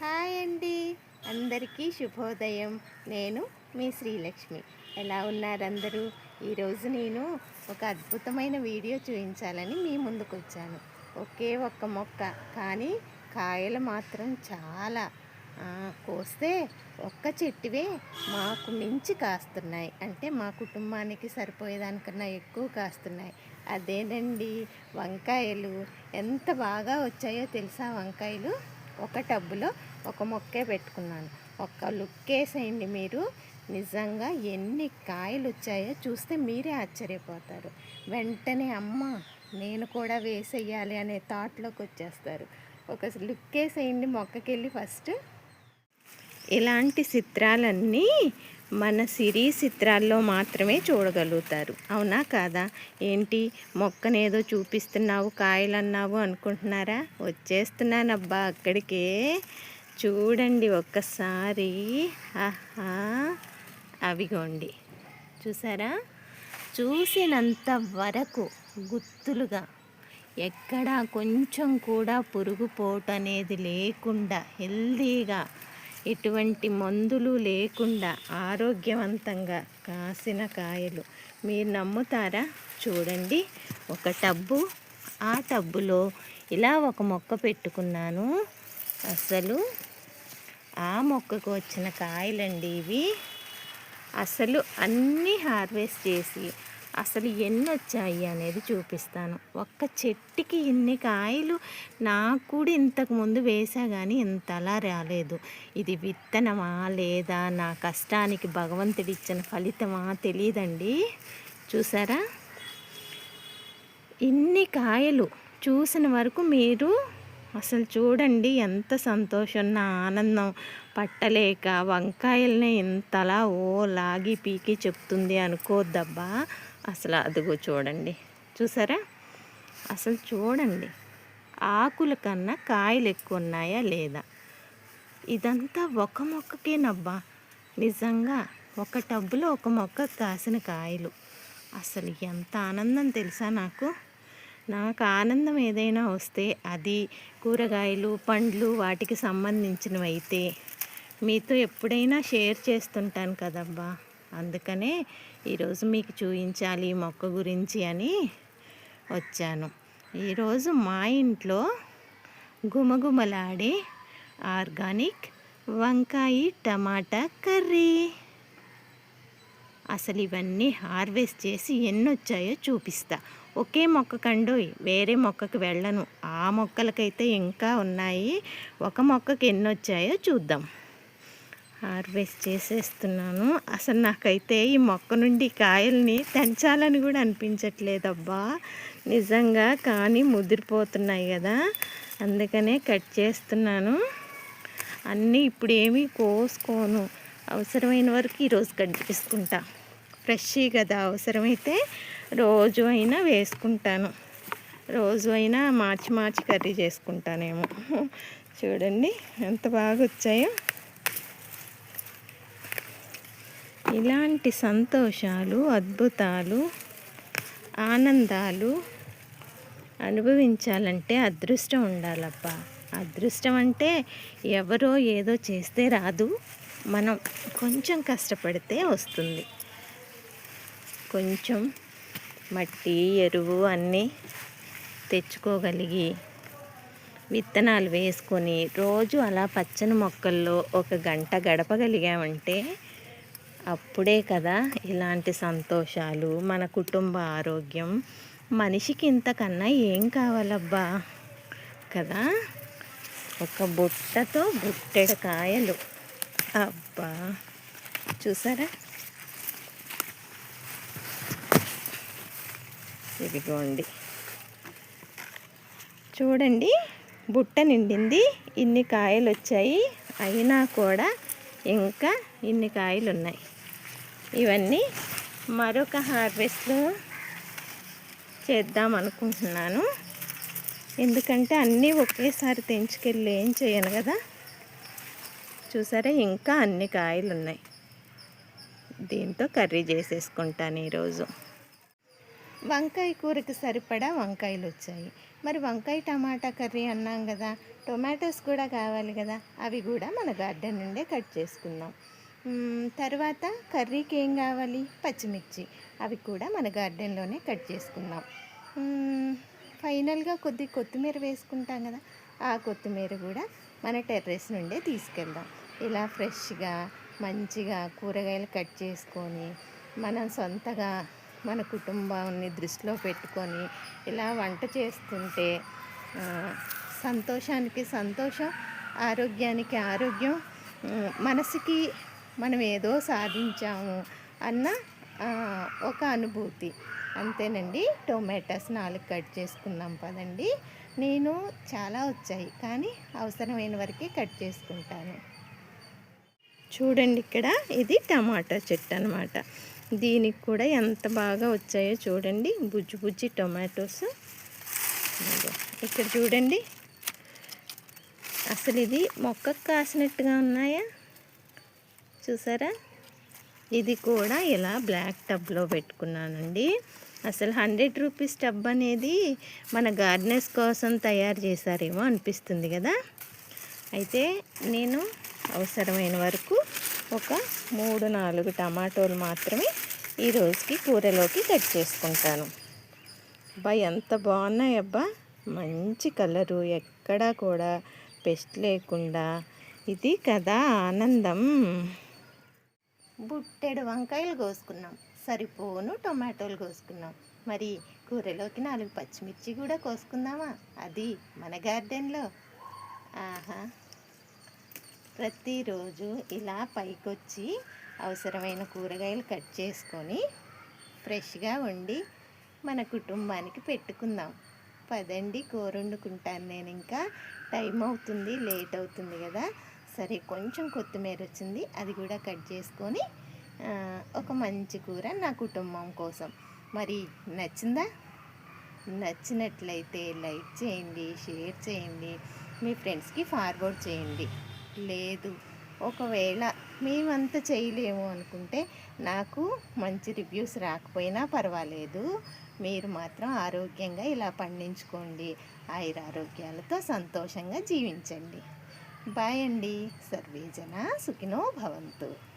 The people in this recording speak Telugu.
హాయ్ అండి. అందరికీ శుభోదయం. నేను మీ శ్రీలక్ష్మి. ఎలా ఉన్నారందరూ? ఈరోజు నేను ఒక అద్భుతమైన వీడియో చూపించాలని మీ ముందుకు వచ్చాను ఒకే ఒక్క మొక్క కానీ కాయలు మాత్రం చాలా. కోస్తే ఒక్క చెట్టువే మాకు మించి కాస్తున్నాయి. అంటే మా కుటుంబానికి సరిపోయేదానికన్నా ఎక్కువ కాస్తున్నాయి. అదేనండి వంకాయలు. ఎంత బాగా వచ్చాయో తెలుసా వంకాయలు? ఒక టబ్బులో ఒక మొక్కే పెట్టుకున్నాను. ఒక్క లుక్ వేసేయండి మీరు. నిజంగా ఎన్ని కాయలు వచ్చాయో చూస్తే మీరే ఆశ్చర్యపోతారు. వెంటనే అమ్మ నేను కూడా వేసేయాలి అనే థాట్లోకి వచ్చేస్తారు ఒక లుక్ వేసేయండి మొక్కకెళ్ళి ఫస్ట్ ఇలాంటి చిత్రాలన్నీ మన సిరి చిత్రాల్లో మాత్రమే చూడగలుగుతారు. అవునా కాదా? ఏంటి? మొక్కనేదో చూపిస్తున్నావు కాయలన్నావు అనుకుంటున్నారా? వచ్చేస్తున్నానబ్బా అక్కడికే. చూడండి ఒక్కసారి. ఆహా! అవిగోండి. చూసారా? చూసినంత వరకు గుత్తులుగా. ఎక్కడా కొంచెం కూడా పురుగు పోటు అనేది లేకుండా హెల్దీగా ఎటువంటి మందులు లేకుండా ఆరోగ్యవంతంగా కాసిన కాయలు మీరు నమ్ముతారా? చూడండి. ఒక టబ్బు. ఆ టబ్బులో ఇలా ఒక మొక్క పెట్టుకున్నాను. అసలు ఆ మొక్కకు వచ్చిన కాయలండి ఇవి. అసలు అన్నీ హార్వెస్ట్ చేసి అసలు ఎన్ని వచ్చాయి అనేది చూపిస్తాను. ఒక్క చెట్టుకి ఇన్ని కాయలు నాకు కూడా ఇంతకుముందు వేసా కానీ ఇంతలా రాలేదు. ఇది విత్తనమా లేదా నా కష్టానికి భగవంతుడు ఇచ్చిన ఫలితమా తెలియదండి చూసారా? ఇన్ని కాయలు చూసిన వరకు మీరు అసలు చూడండి ఎంత సంతోషం నా ఆనందం పట్టలేక వంకాయల్ని ఇంతలా ఓ లాగి పీకి చెప్తుంది అనుకోద్దబ్బా. అసలు అదిగో చూడండి. చూసారా? అసలు చూడండి. ఆకుల కన్నా కాయలు ఎక్కువ ఉన్నాయా లేదా? ఇదంతా ఒక మొక్కకేనబ్బా. నిజంగా ఒక టబ్బులో ఒక మొక్క కాసిన కాయలు. అసలు ఎంత ఆనందం తెలుసా నాకు? నాకు ఆనందం ఏదైనా వస్తే అది కూరగాయలు పండ్లు వాటికి సంబంధించినవి అయితే మీతో ఎప్పుడైనా షేర్ చేస్తుంటాను కదబ్బా. అందుకనే ఈరోజు మీకు చూపించాలి ఈ మొక్క గురించి అని వచ్చాను. ఈరోజు మా ఇంట్లో గుమగుమలాడే ఆర్గానిక్ వంకాయ టమాటా కర్రీ. అసలు ఇవన్నీ హార్వెస్ట్ చేసి ఎన్ని వచ్చాయో చూపిస్తా. ఒకే మొక్క కండోయ్ వేరే మొక్కకు వెళ్ళను. ఆ మొక్కలకైతే ఇంకా ఉన్నాయి. ఒక మొక్కకి ఎన్ని వచ్చాయో చూద్దాం. హార్వెస్ట్ చేసేస్తున్నాను. అసలు నాకైతే ఈ మొక్క నుండి కాయల్ని తెంచాలని కూడా అనిపించట్లేదబ్బా. నిజంగా కానీ ముదిరిపోతున్నాయి కదా. అందుకనే కట్ చేస్తున్నాను. అన్నీ ఇప్పుడు ఏమీ కోసుకోను. అవసరమైన వరకు ఈరోజు కట్ చేసుకుంటా. ఫ్రెష్ కదా అవసరమైతే రోజు అయినా వేసుకుంటాను. రోజు అయినా మార్చి మార్చి కర్రీ చేసుకుంటానేమో. చూడండి ఎంత బాగా వచ్చాయో ఇలాంటి సంతోషాలు అద్భుతాలు ఆనందాలు అనుభవించాలంటే అదృష్టం ఉండాలబ్బా. అదృష్టం అంటే ఎవరో ఏదో చేస్తే రాదు. మనం కొంచెం కష్టపడితే వస్తుంది. కొంచెం మట్టి ఎరువు అన్నీ తెచ్చుకోగలిగి విత్తనాలు వేసుకొని రోజు అలా పచ్చని మొక్కల్లో ఒక గంట గడపగలిగామంటే అప్పుడే కదా ఇలాంటి సంతోషాలు మన కుటుంబ ఆరోగ్యం. మనిషికి ఇంతకన్నా ఏం కావాలబ్బా? కదా? ఒక బుట్టతో బుట్టెడు కాయలు. అబ్బా! చూసారా? ఇదిగోండి. చూడండి బుట్ట నిండింది ఇన్ని కాయలు వచ్చాయి అయినా కూడా ఇంకా ఇన్ని కాయలు ఉన్నాయి ఇవన్నీ మరొక హార్వెస్ట్లో చేద్దాం అనుకుంటున్నాను. ఎందుకంటే అన్నీ ఒకేసారి తెంచుకెళ్ళి ఏం చేయను కదా. చూసారా? ఇంకా అన్ని కాయలు ఉన్నాయి దీంతో కర్రీ చేసేసుకుంటాను ఈరోజు. వంకాయ కూరకి సరిపడా వంకాయలు వచ్చాయి. మరి వంకాయ టమాటా కర్రీ అన్నాం కదా. టొమాటోస్ కూడా కావాలి కదా. అవి కూడా మన గార్డెన్ నుండే కట్ చేసుకుందాం. తర్వాత కర్రీకి ఏం కావాలి? పచ్చిమిర్చి. అవి కూడా మన గార్డెన్లోనే కట్ చేసుకుందాం. ఫైనల్గా కొద్ది కొత్తిమీర వేసుకుంటాం కదా ఆ కొత్తిమీర కూడా మన టెర్రస్ నుండే తీసుకెళ్దాం. ఇలా ఫ్రెష్గా మంచిగా కూరగాయలు కట్ చేసుకొని మనం సొంతగా మన కుటుంబాన్ని దృష్టిలో పెట్టుకొని ఇలా వంట చేస్తుంటే సంతోషానికి సంతోషం ఆరోగ్యానికి ఆరోగ్యం మనసుకి మనం ఏదో సాధించాము అన్న ఒక అనుభూతి. అంతేనండి. టొమాటోస్ నాలుగు కట్ చేసుకుందాం పదండి. నేను చాలా వచ్చాయి కానీ అవసరమైన వరకే కట్ చేసుకుంటాను. చూడండి ఇక్కడ ఇది టమాటా చెట్టు అనమాట దీనికి కూడా ఎంత బాగా వచ్చాయో చూడండి. బుజ్జి బుజ్జి టొమాటోస్. ఇక్కడ చూడండి. అసలు ఇది మొక్కకు కాసినట్టుగా ఉన్నాయా? చూసారా? ఇది కూడా ఇలా బ్లాక్ టబ్లో పెట్టుకున్నానండి. అసలు హండ్రెడ్ రూపీస్ టబ్ అనేది మన గార్డెనర్స్ కోసం తయారు చేశారేమో అనిపిస్తుంది కదా? అయితే నేను అవసరమైన వరకు ఒక మూడు నాలుగు టమాటోలు మాత్రమే ఈ రోజుకి కూరలోకి కట్ చేసుకుంటాను. అబ్బా ఎంత బాగున్నాయి అబ్బా మంచి కలరు ఎక్కడా కూడా పెస్ట్ లేకుండా. ఇది కదా ఆనందం. బుట్టెడు వంకాయలు కోసుకున్నాం. సరిపోను టొమాటోలు కోసుకున్నాం. మరి కూరలోకి నాలుగు పచ్చిమిర్చి కూడా కోసుకుందామా? అది మన గార్డెన్లో. ఆహా. ప్రతిరోజు ఇలా పైకొచ్చి అవసరమైన కూరగాయలు కట్ చేసుకొని ఫ్రెష్గా వండి మన కుటుంబానికి పెట్టుకుందాం. పదండి కూర వండుకుంటాను నేను ఇంకా. టైం అవుతుంది లేట్ అవుతుంది కదా. సరే కొంచెం కొత్తిమీర వచ్చింది. అది కూడా కట్ చేసుకొని ఒక మంచి కూర నా కుటుంబం కోసం. మరి నచ్చిందా? నచ్చినట్లయితే లైక్ చేయండి షేర్ చేయండి మీ ఫ్రెండ్స్కి ఫార్వర్డ్ చేయండి. లేదు ఒకవేళ మేమంత చేయలేము అనుకుంటే నాకు మంచి రివ్యూస్ రాకపోయినా పర్వాలేదు. మీరు మాత్రం ఆరోగ్యంగా ఇలా పండించుకోండి. ఆయుర ఆరోగ్యాలతో సంతోషంగా జీవించండి. బాయ్ అండి. సర్వేజన సుఖినో భవంతు.